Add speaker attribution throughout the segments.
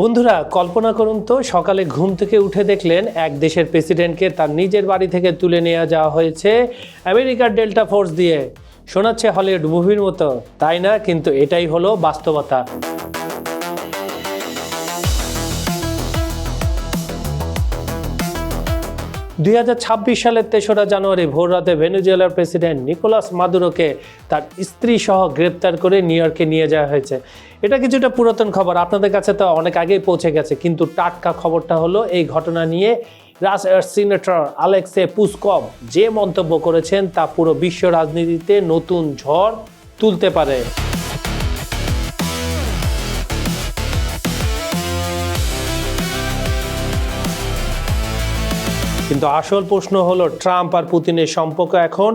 Speaker 1: বন্ধুরা, কল্পনা করুন তো, সকালে ঘুম থেকে উঠে দেখলেন এক দেশের প্রেসিডেন্টকে তার নিজের বাড়ি থেকে তুলে নিয়ে যাওয়া হয়েছে আমেরিকার ডেল্টা ফোর্স দিয়ে। শোনাচ্ছে হলিউড মুভির মতো, তাই না? কিন্তু এটাই হলো বাস্তবতা। দুই হাজার ছাব্বিশ সালের তেসরা জানুয়ারি ভোররাতে ভেনেজুয়েলার প্রেসিডেন্ট নিকোলাস মাদুরোকে তার স্ত্রী সহ গ্রেপ্তার করে নিউ ইয়র্কে নিয়ে যাওয়া হয়েছে। এটা কিছুটা পুরাতন খবর, আপনাদের কাছে তো অনেক আগেই পৌঁছে গেছে, কিন্তু টাটকা খবরটা হলো এই ঘটনা নিয়ে রাশিয়ার সিনেটর আলেক্সে পুস্কভ যে মন্তব্য করেছেন তা পুরো বিশ্ব রাজনীতিতে নতুন ঝড় তুলতে পারে। কিন্তু আসল প্রশ্ন হলো, ট্রাম্প আর পুতিনের সম্পর্ক এখন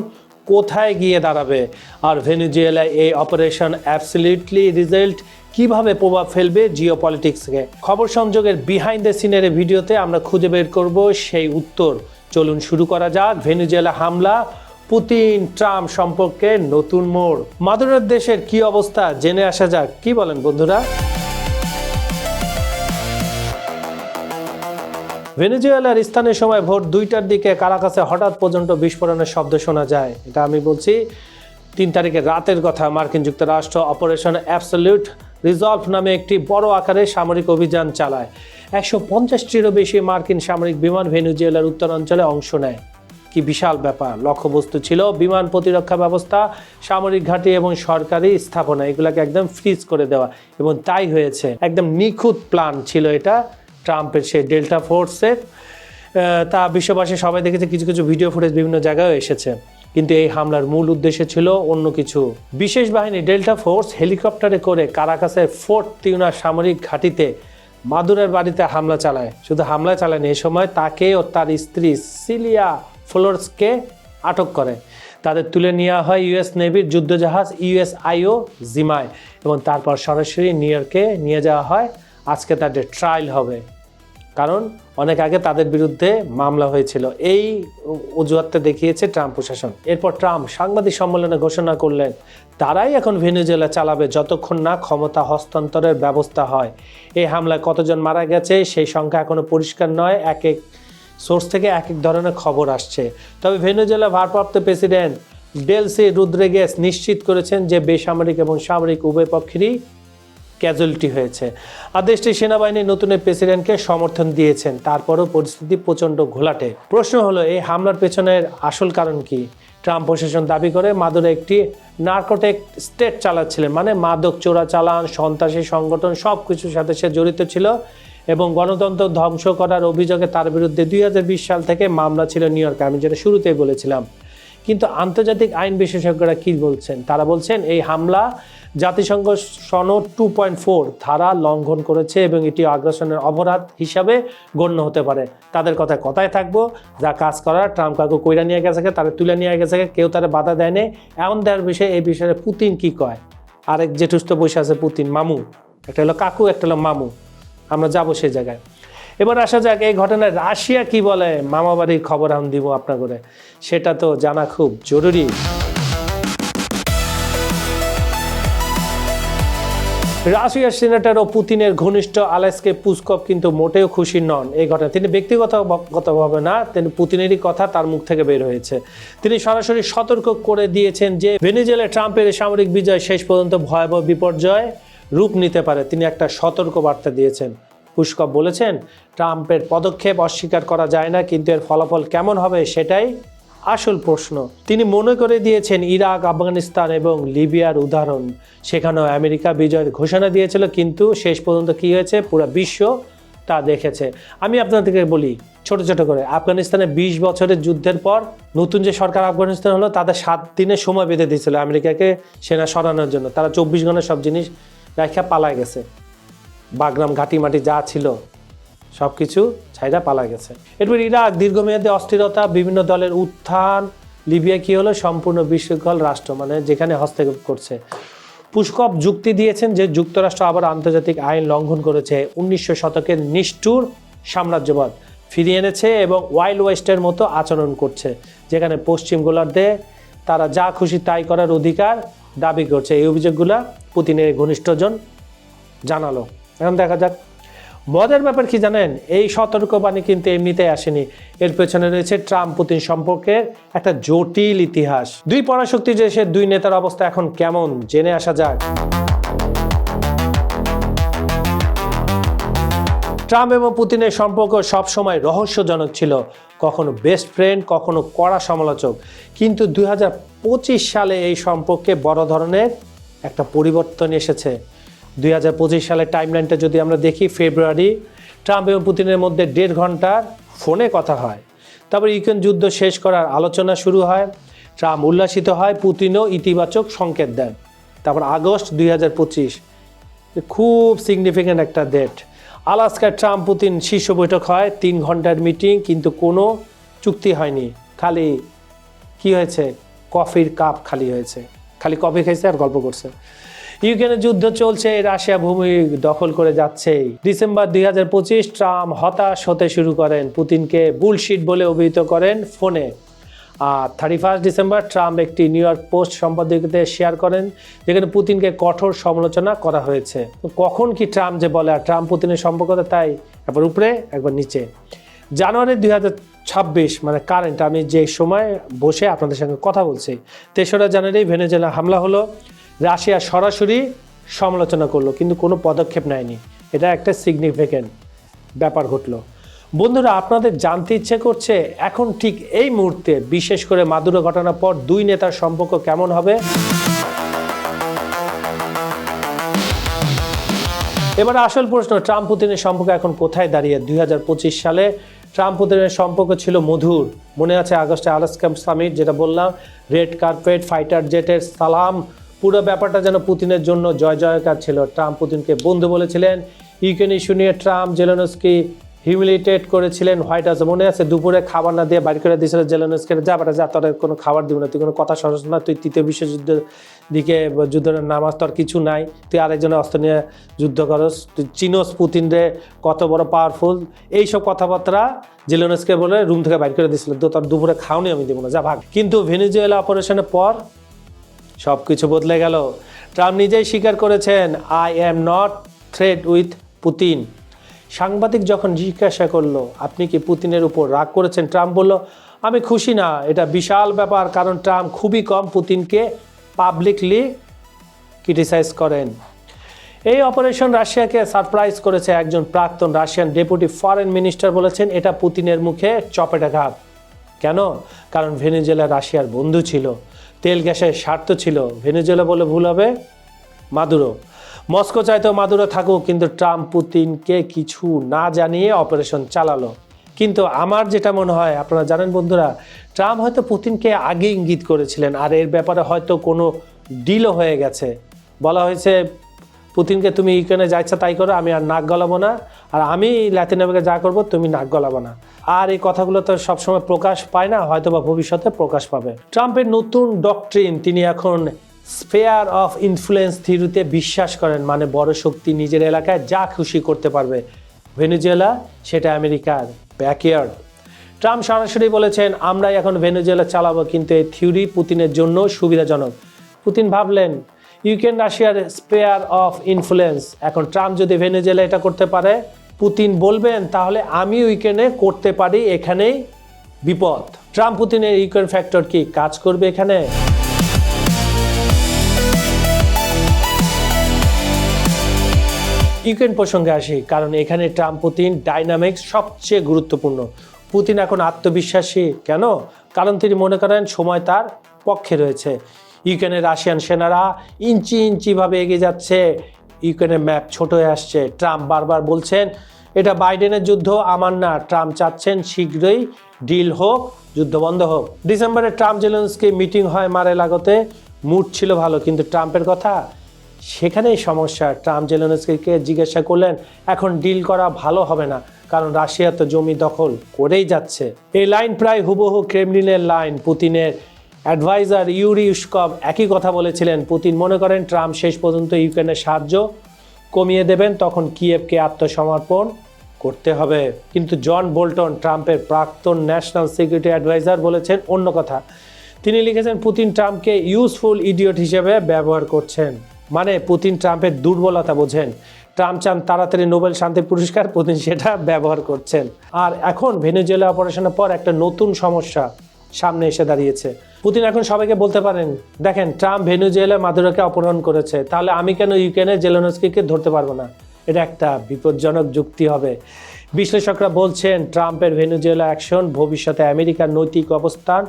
Speaker 1: কোথায় গিয়ে দাঁড়াবে? আর ভেনেজুয়েলায় এই অপারেশন অ্যাবসলিউটলি রেজাল্ট কীভাবে প্রভাব ফেলবে জিও পলিটিক্সকে খবর সংযোগের বিহাইন্ড দ্য সিনের ভিডিওতে আমরা খুঁজে বের করব সেই উত্তর। চলুন শুরু করা যাক, ভেনেজুয়েলা হামলা, পুতিন, ট্রাম্প সম্পর্কে নতুন মোড়। মাদুরের দেশের কি অবস্থা? জেনে আসা যাক। কি বলেন বন্ধুরা? ভেনেজুয়েলার স্থানীয় সময় ভোর দুইটার দিকে কারাকাসে হঠাৎ পর্যন্ত বিস্ফোরণের শব্দ শোনা যায়। এটা আমি বলছি, তিন তারিখের রাতের কথা, মার্কিন যুক্তরাষ্ট্র অপারেশন অ্যাবসলিউট রিজলভ নামে একটি বড় আকারে সামরিক অভিযান চালায়। একশো পঞ্চাশটিরও বেশি মার্কিন সামরিক বিমান ভেনেজুয়েলার উত্তরাঞ্চলে অংশ নেয়। কি বিশাল ব্যাপার, লক্ষ্যবস্তু ছিল বিমান প্রতিরক্ষা ব্যবস্থা, সামরিক ঘাঁটি এবং সরকারি স্থাপনা, এগুলোকে একদম ফ্রিজ করে দেওয়া, এবং তাই হয়েছে। একদম নিখুঁত প্ল্যান ছিল এটা। ট্রাম্পের সেই ডেল্টা ফোর্সের তা বিশ্ববাসী সবাই দেখেছে, কিছু কিছু ভিডিও ফুটেজ বিভিন্ন জায়গায় এসেছে। কিন্তু এই হামলার মূল উদ্দেশ্য ছিল অন্য কিছু। বিশেষ বাহিনী ডেল্টা ফোর্স হেলিকপ্টারে করে কারাকাসের ফোর্ট তিউনা সামরিক ঘাঁটিতে মাদুরের বাড়িতে হামলা চালায়। শুধু হামলা চালায়নি, এ সময় তাকে ও তার স্ত্রী সিলিয়া ফ্লোর্সকে আটক করে। তাদের তুলে নেওয়া হয় ইউএস নেভির যুদ্ধজাহাজ ইউএস আইও জিমায় এবং তারপর সরাসরি নিউ ইয়র্কে নিয়ে যাওয়া হয়। আজকে তাদের ট্রায়াল হবে। কারণ অনেক আগে তাদের বিরুদ্ধে মামলা হয়েছিল। এই অজুহাতটা দেখিয়েছে ট্রাম্প প্রশাসন। এরপর ট্রাম্প সাংবাদিক সম্মেলনে ঘোষণা করলেন, তারাই এখন ভেনেজুয়েলা চালাবে যতক্ষণ না ক্ষমতা হস্তান্তরের ব্যবস্থা হয়। এই হামলায় কতজন মারা গেছে সেই সংখ্যা এখনও পরিষ্কার নয়। এক এক সোর্স থেকে এক এক ধরনের খবর আসছে। তবে ভেনেজুয়েলা ভারপ্রাপ্ত প্রেসিডেন্ট ডেলসি রুদ্রেগেস নিশ্চিত করেছেন যে বেসামরিক এবং সামরিক উভয় পক্ষেরই ক্যাজুয়ালিটি হয়েছে। আর দেশটির সেনাবাহিনী নতুন প্রেসিডেন্টকে সমর্থন দিয়েছেন। তারপরও পরিস্থিতি প্রচণ্ড ঘোলাটে। প্রশ্ন হলো, এই হামলার পেছনের আসল কারণ কি? ট্রাম্প প্রশাসন দাবি করে, মাদুরে একটি নার্কোটেক স্টেট চালাচ্ছিলেন। মানে মাদক চোরা চালান, সন্ত্রাসী সংগঠন সব কিছুর সাথে সে জড়িত ছিল এবং গণতন্ত্র ধ্বংস করার অভিযোগে তার বিরুদ্ধে দুই হাজার বিশ সাল থেকে মামলা ছিল নিউ ইয়র্কে। আমি যেটা শুরুতেই বলেছিলাম। কিন্তু আন্তর্জাতিক আইন বিশেষজ্ঞরা কি বলছেন? তারা বলছেন, এই হামলা জাতিসংঘ সনদ টু পয়েন্ট ফোর ধারা লঙ্ঘন করেছে এবং এটি আগ্রাসনের অপরাধ হিসাবে গণ্য হতে পারে। তাদের কথা কথায় থাকব। যা কাজ করার, ট্রাম্প কাকু কইরা নিয়ে গেছে তারা তুলে নিয়ে গেছে কেউ তারা বাধা দেয়নি এমন দেওয়ার বিষয়ে, এই বিষয়ে পুতিন কি কয়? আরেক জেঠুস্থ বসে আছে পুতিন, মামু। একটা হলো কাকু, একটা হলো মামু। আমরা যাব সেই জায়গায়। এবার আসা যাক, এই ঘটনায় রাশিয়া কি বলে? মামাবাড়ির খবর আমি দিব আপনার করে সেটা তো জানা খুব জরুরি। রাশিয়ার সিনেটর ও পুতিনের ঘনিষ্ঠ আলেসকে পুস্কভ কিন্তু মোটেও খুশি নন। এই ঘটনা তিনি ব্যক্তিগতভাবে না, তিনি পুতিনেরই কথা তার মুখ থেকে বের হয়েছে। তিনি সরাসরি সতর্ক করে দিয়েছেন যে, ভেনেজুয়েলা ট্রাম্পের সামরিক বিজয় শেষ পর্যন্ত ভয়াবহ বিপর্যয় রূপ নিতে পারে। তিনি একটা সতর্ক বার্তা দিয়েছেন। পুষ্কভ বলেছেন, ট্রাম্পের পদক্ষেপ অস্বীকার করা যায় না, কিন্তু এর ফলাফল কেমন হবে সেটাই আসল প্রশ্ন। তিনি মনে করে দিয়েছেন ইরাক, আফগানিস্তান এবং লিবিয়ার উদাহরণ। সেখানেও আমেরিকা বিজয়ের ঘোষণা দিয়েছিল, কিন্তু শেষ পর্যন্ত কি হয়েছে? পুরো বিশ্ব তা দেখেছে। আমি আপনাদেরকে বলি, ছোট ছোট করে, আফগানিস্তানে বিশ বছরের যুদ্ধের পর নতুন যে সরকার আফগানিস্তান হলো, তাদের সাত দিনের সময় বেঁধে দিয়েছিল আমেরিকাকে সেনা সরানোর জন্য। তারা চব্বিশ ঘণ্টা সব জিনিস রাখা পালায় গেছে। বাগরাম ঘাটি মাটি যা ছিল সব কিছু ছাইরা পালা গেছে। এরপর ইরাক, দীর্ঘমেয়াদী অস্থিরতা, বিভিন্ন দলের উত্থান লিবিয়া কি হলো? সম্পূর্ণ বিশৃঙ্খল রাষ্ট্র মানে যেখানে হস্তক্ষেপ করছে। পুষ্কপ যুক্তি দিয়েছেন যে যুক্তরাষ্ট্র আবার আন্তর্জাতিক আইন লঙ্ঘন করেছে। উনিশশো শতকের নিষ্ঠুর সাম্রাজ্যবাদ ফিরিয়ে এনেছে এবং ওয়াইল্ড ওয়েস্টের মতো আচরণ করছে, যেখানে পশ্চিম গোলার্ধে তারা যা খুশি তাই করার অধিকার দাবি করছে। এই অভিযোগগুলা পুতিনের ঘনিষ্ঠজন জানালো। এখন দেখা যাক। মজার ব্যাপার কি জানেন? এই সতর্কবাণী কিন্তু এমনিতেই আসেনি। এর পেছনে রয়েছে ট্রাম্প পুতিন সম্পর্কের একটা জটিল ইতিহাস। দুই পরাশক্তি দেশের দুই নেতার অবস্থা এখন কেমন, জেনে আসা যাক। ট্রাম্প এবং পুতিনের সম্পর্ক সবসময় রহস্যজনক ছিল। কখনো বেস্ট ফ্রেন্ড কখনো কড়া সমালোচক। কিন্তু দুই হাজার পঁচিশ সালে এই সম্পর্কে বড় ধরনের একটা পরিবর্তন এসেছে। দুই হাজার পঁচিশ সালের টাইমলাইনটা যদি আমরা দেখি ফেব্রুয়ারি ট্রাম্প এবং পুতিনের মধ্যে দেড় ঘণ্টার ফোনে কথা হয়। তারপর ইউক্রেন যুদ্ধ শেষ করার আলোচনা শুরু হয়। ট্রাম্প উল্লাসিত হয়, পুতিনও ইতিবাচক সংকেত দেন। তারপর আগস্ট দুই হাজার পঁচিশ খুব সিগনিফিক্যান্ট একটা ডেট আলাস্কার ট্রাম্প, পুতিন শীর্ষ বৈঠক হয়, তিন ঘণ্টার মিটিং কিন্তু কোনো চুক্তি হয়নি। খালি কি হয়েছে? কফির কাপ খালি হয়েছে। খালি কফি খাইছে আর গল্প করছে। ইউক্রেনের যুদ্ধ চলছে, রাশিয়া ভূমি দখল করে যাচ্ছে। ডিসেম্বর দুই হাজার পঁচিশ ট্রাম্প হতাশ হতে শুরু করেন। পুতিনকে বুলশিট বলে অভিহিত করেন ফোনে। আর থার্টি ফার্স্ট ডিসেম্বর ট্রাম্প একটি নিউ ইয়র্ক পোস্ট সম্পাদকীয়তে শেয়ার করেন, যেখানে পুতিনকে কঠোর সমালোচনা করা হয়েছে। কখন কি ট্রাম্প যে বলে, আর ট্রাম্প পুতিনের সম্পর্কটা তাই? একবার উপরে, একবার নিচে। জানুয়ারি দুই ছাব্বিশ মানে কারেন্ট আমি যে সময় বসে আপনাদের সঙ্গে কথা বলছি, তেসরা জানুয়ারি ভেনেজুয়েলা হামলা হলো। রাশিয়া সরাসরি সমালোচনা করল, কিন্তু কোনো পদক্ষেপ নেয়নি। এটা একটা সিগনিফিক্যান্ট ব্যাপার ঘটলো। বন্ধুরা, আপনাদের জানতে ইচ্ছে করছে, এখন ঠিক এই মুহূর্তে, বিশেষ করে মাদুরো ঘটনার পর দুই নেতার সম্পর্ক কেমন হবে? এবার আসল প্রশ্ন, ট্রাম্প পুতিনের সম্পর্ক এখন কোথায় দাঁড়িয়ে? দুই হাজার পঁচিশ সালে ট্রাম্প পুতিনের সম্পর্ক ছিল মধুর। মনে আছে আগস্টে আলাস্কাম সামিট, যেটা বললাম, রেড কার্পেট, ফাইটার জেটের সালাম পুরো ব্যাপারটা যেন পুতিনের জন্য জয় জয়কার ছিল। ট্রাম্প পুতিনকে বন্ধু বলেছিলেন ইউক্রেন ইস্যু নিয়ে ট্রাম্প জেলেনস্কি হিউমিলিটেট করেছিলেন হোয়াইট হাউসে। মনে আছে, দুপুরে খাবার না দিয়ে বাড়ি করে দিয়েছিল জেলেনস্কি। যা বেটা, যা তোর কোনো খাবার দিব না, তুই কোনো কথা সরস না, তুই তৃতীয় বিশ্বযুদ্ধের দিকে যুদ্ধের নামাজ তোর কিছু নাই, তুই আরেকজনের অস্ত্র নিয়ে যুদ্ধ করস, তুই চিনোস পুতিন রে কত বড় পাওয়ারফুল এইসব কথাবার্তা জেলেনস্কে বলে রুম থেকে বাইর করে দিয়েছিল। তো তোর দুপুরে খাওনি আমি দেবো না, যা ভাগ। কিন্তু ভেনিজুয়েলা অপারেশনের পর সব কিছু বদলে গেল। ট্রাম্প নিজেই স্বীকার করেছেন I am not thrilled with Putin সাংবাদিক যখন জিজ্ঞাসা করল, আপনি কি পুতিনের উপর রাগ করেছেন? ট্রাম্প বলল, আমি খুশি না, এটা বিশাল ব্যাপার, কারণ ট্রাম্প খুবই কম পুতিনকে পাবলিকলি ক্রিটিসাইজ করেন। এই অপারেশন রাশিয়াকে সারপ্রাইজ করেছে একজন প্রাক্তন রাশিয়ান ডেপুটি ফরেন মিনিস্টার বলেছেন, এটা পুতিনের মুখে চপেটাঘাত। কেন? কারণ ভেনেজুয়েলা রাশিয়ার বন্ধু ছিল। তেল গ্যাসের স্বার্থ ছিল। ভেনেজুয়েলা বলে ভুল হবে। মাদুরো। মস্কো চাইতো মাদুরো থাকুক, কিন্তু ট্রাম্প, পুতিনকে কিছু না জানিয়ে অপারেশন চালালো। কিন্তু আমার যেটা মনে হয়, আপনারা জানেন বন্ধুরা, ট্রাম্প হয়তো পুতিনকে আগে ইঙ্গিত করেছিলেন, আর এর ব্যাপারে হয়তো কোনো ডিলও হয়ে গেছে। বলা হয়েছে পুতিনকে তুমি ইউক্রেনে যা ইচ্ছা তাই করো, আমি আর নাক গলাবো না। আর আমি ল্যাতিন আমেরিকা যা করব, তুমি নাক গলাবো না। আর এই কথাগুলো তো সবসময় প্রকাশ পায় না হয়তো বা ভবিষ্যতে প্রকাশ পাবে। ট্রাম্পের নতুন ডকট্রিন তিনি এখন স্পেয়ার অফ ইনফ্লুয়েন্স থিওরিতে বিশ্বাস করেন মানে বড় শক্তি নিজের এলাকায় যা খুশি করতে পারবে। ভেনেজুয়েলা, সেটা আমেরিকার ব্যাকয়ার্ড ট্রাম্প সরাসরি বলেছেন, আমরাই এখন ভেনেজুয়েলা চালাবো, কিন্তু এই থিওরি পুতিনের জন্য সুবিধাজনক। পুতিন ভাবলেন ইউক্রেন রাশিয়ার স্পেয়ার অফ ইনফ্লুয়েন্স। এখন ট্রাম্প যদি ভেনেজুয়েলা এটা করতে পারে, পুতিন বলবেন, তাহলে আমি ইউক্রেনে করতে পারি এখানেই বিপদ। ট্রাম্প পুতিনের ইউক্রেন ফ্যাক্টর কি? কাজ করবে এখানে? ইউক্রেন প্রসঙ্গে আসি, কারণ এখানে ট্রাম্প পুতিন ডাইনামিক্স সবচেয়ে গুরুত্বপূর্ণ। পুতিন এখন আত্মবিশ্বাসী। কেন? কারণ তিনি মনে করেন সময় তার পক্ষে রয়েছে। ইউক্রেনের রাশিয়ান সেনারা ইঞ্চি ইঞ্চিভাবে এগিয়ে যাচ্ছে। ইউক্রেনের ম্যাপ ছোট হয়ে আসছে। ট্রাম্প বারবার বলছেন, এটা বাইডেনের যুদ্ধ, আমার না। ট্রাম্প চাচ্ছেন, শীঘ্রই ডিল হোক, যুদ্ধ বন্ধ হোক। ডিসেম্বরে ট্রাম্প জেলেন্সকি মিটিং হয় মারে লাগতে মুড ছিল ভালো, কিন্তু ট্রাম্পের কথা? সেখানেই সমস্যা। ট্রাম্প জেলেনস্কিকে জিজ্ঞাসা করলেন, এখন ডিল করা ভালো হবে না, কারণ রাশিয়া তো জমি দখল করেই যাচ্ছে। এই লাইন প্রায় হুবহু ক্রেমলিনের লাইন, পুতিনের অ্যাডভাইজার ইউরি ইউস্কভ একই কথা বলেছিলেন। পুতিন মনে করেন, ট্রাম্প শেষ পর্যন্ত ইউক্রেনের সাহায্য কমিয়ে দেবেন, তখন কিয়েভকে আত্মসমর্পণ করতে হবে। কিন্তু জন বোল্টন ট্রাম্পের প্রাক্তন ন্যাশনাল সিকিউরিটি অ্যাডভাইজার বলেছেন অন্য কথা। তিনি লিখেছেন, পুতিন ট্রাম্পকে ইউজফুল ইডিয়ট হিসেবে ব্যবহার করছেন। মানে পুতিন ট্রাম্পের দুর্বলতা বোঝেন। ট্রাম্প চান তাড়াতাড়ি নোবেল শান্তি পুরস্কার পুতিন সেটা ব্যবহার করছেন। আর এখন ভেনেজুয়েলা অপারেশনের পর একটা নতুন সমস্যা সামনে এসে দাঁড়িয়েছে। পুতিন এখন সবাইকে বলতে পারেন, দেখেন, ট্রাম্প ভেনেজুয়েলা মাদুরাকে অপহরণ করেছে, তাহলে আমি কেন ইউক্রেনে জেলেনস্কিকে ধরতে পারব না? এটা একটা বিপজ্জনক যুক্তি হবে। বিশ্লেষকরা বলছেন, ট্রাম্পের ভেনেজুয়েলা অ্যাকশন ভবিষ্যতে আমেরিকার নৈতিক অবস্থান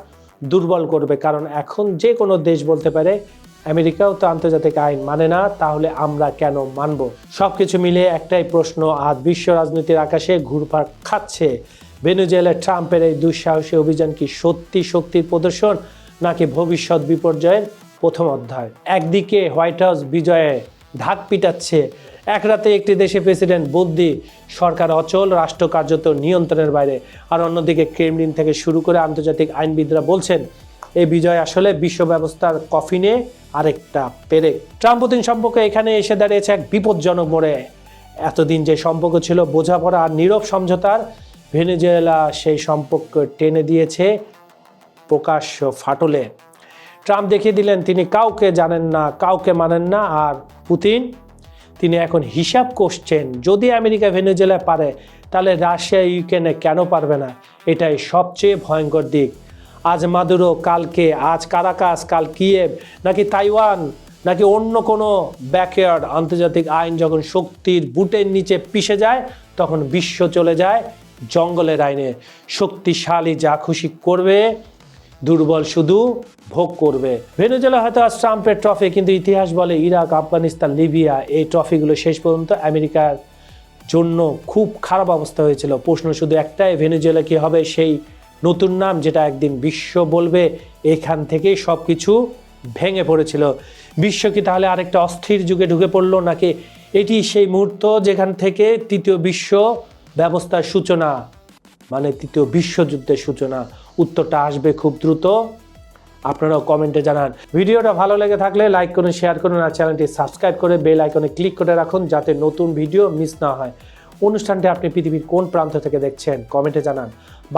Speaker 1: দুর্বল করবে, কারণ এখন যে কোনো দেশ বলতে পারে, আমেরিকাও তো আন্তর্জাতিক আইন মানে না, তাহলে আমরা কেন মানব? সব কিছু মিলিয়ে একটাই প্রশ্ন, আজ বিশ্ব রাজনীতির আকাশে ঘুরপাক খাচ্ছে। ভেনেজুয়েলার ট্রাম্পের এই দুঃসাহসী অভিযান কি সত্যি শক্তির প্রদর্শন? নাকি ভবিষ্যৎ বিপর্যয়ের প্রথম অধ্যায়? একদিকে হোয়াইট হাউস বিজয়ে ঢাক পিটাচ্ছে। এক রাতে একটি দেশে প্রেসিডেন্ট বুদ্ধি সরকার অচল, রাষ্ট্র কার্যত নিয়ন্ত্রণের বাইরে। আর অন্যদিকে ক্রেমলিন থেকে শুরু করে আন্তর্জাতিক আইনবিদরা বলছেন এই বিজয় আসলে বিশ্ব ব্যবস্থার কফিনে আরেকটা পেরেক। ট্রাম্প পুতিন সম্পর্ক এখানে এসে দাঁড়িয়েছে এক বিপজ্জনক মোড়ে। এতদিন যে সম্পর্ক ছিল বোঝাপড়া আর নীরব সমঝোতার, ভেনেজুয়েলা সেই সম্পর্ক টেনে দিয়েছে প্রকাশ্য ফাটলে। ট্রাম্প দেখিয়ে দিলেন, তিনি কাউকে জানেন না, কাউকে মানেন না, আর পুতিন, তিনি এখন হিসাব করছেন, যদি আমেরিকা ভেনেজুয়েলা পারে, তাহলে রাশিয়া, ইউক্রেনে কেন পারবে না? এটাই সবচেয়ে ভয়ঙ্কর দিক। আজ মাদুরো, কালকে, আজ কারাকাস, কাল কিয়েভ, নাকি তাইওয়ান, নাকি অন্য কোনো ব্যাকয়ার্ড আন্তর্জাতিক আইন যখন শক্তির বুটের নিচে পিষে যায়, তখন বিশ্ব চলে যায় জঙ্গলের আইনে। শক্তিশালী যা খুশি করবে দুর্বল শুধু ভোগ করবে। ভেনেজুয়েলা হয়তো আজ ট্রাম্পের ট্রফি, কিন্তু ইতিহাস বলে ইরাক, আফগানিস্তান, লিবিয়া এই ট্রফিগুলো শেষ পর্যন্ত আমেরিকার জন্য খুব খারাপ অবস্থা হয়েছিল। প্রশ্ন শুধু একটাই, ভেনেজুয়েলা কি হবে সেই নতুন নাম যেটা একদিন বিশ্ব বলবে? এখান থেকেই সব কিছু ভেঙে পড়েছিল। বিশ্ব কি তাহলে আরেকটা অস্থির যুগে ঢুকে পড়ল নাকি? এটি সেই মুহূর্ত যেখান থেকে তৃতীয় বিশ্ব ব্যবস্থার সূচনা মানে তৃতীয় বিশ্বযুদ্ধের সূচনা। উত্তরটা আসবে খুব দ্রুত। আপনারাও কমেন্টে জানান। ভিডিওটা ভালো লেগে থাকলে লাইক করুন শেয়ার করুন আর চ্যানেলটি সাবস্ক্রাইব করে বেল আইকনে ক্লিক করে রাখুন যাতে নতুন ভিডিও মিস না হয়। অনুষ্ঠানটি আপনি পৃথিবীর কোন প্রান্ত থেকে দেখছেন কমেন্টে জানান।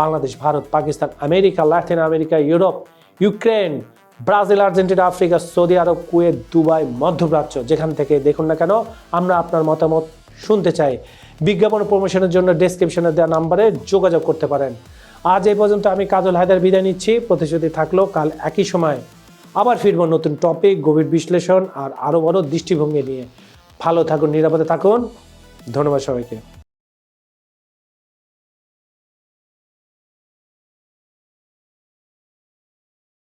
Speaker 1: Bangladesh, Bharat, Pakistan, America, Latin America, Europe, Ukraine, Brazil, Argentina, Africa, Saudi Arab, Kuwait, Dubai, মধ্যপ্রাচ্য যেখান থেকে দেখুন না কেন, আমরা আপনার মতামত শুনতে চাই। বিজ্ঞাপন প্রমোশনের জন্য ডেসক্রিপশনে দেওয়া নাম্বারে যোগাযোগ করতে পারেন। আজ এই পর্যন্ত আমি কাজল হায়দার বিদায় নিচ্ছি। প্রতিশ্রুতি থাকল কাল একই সময় আবার ফিরবো নতুন টপিক গভীর বিশ্লেষণ আর আরও বড় দৃষ্টিভঙ্গি নিয়ে। ভালো থাকুন, নিরাপদে থাকুন। ধন্যবাদ সবাইকে।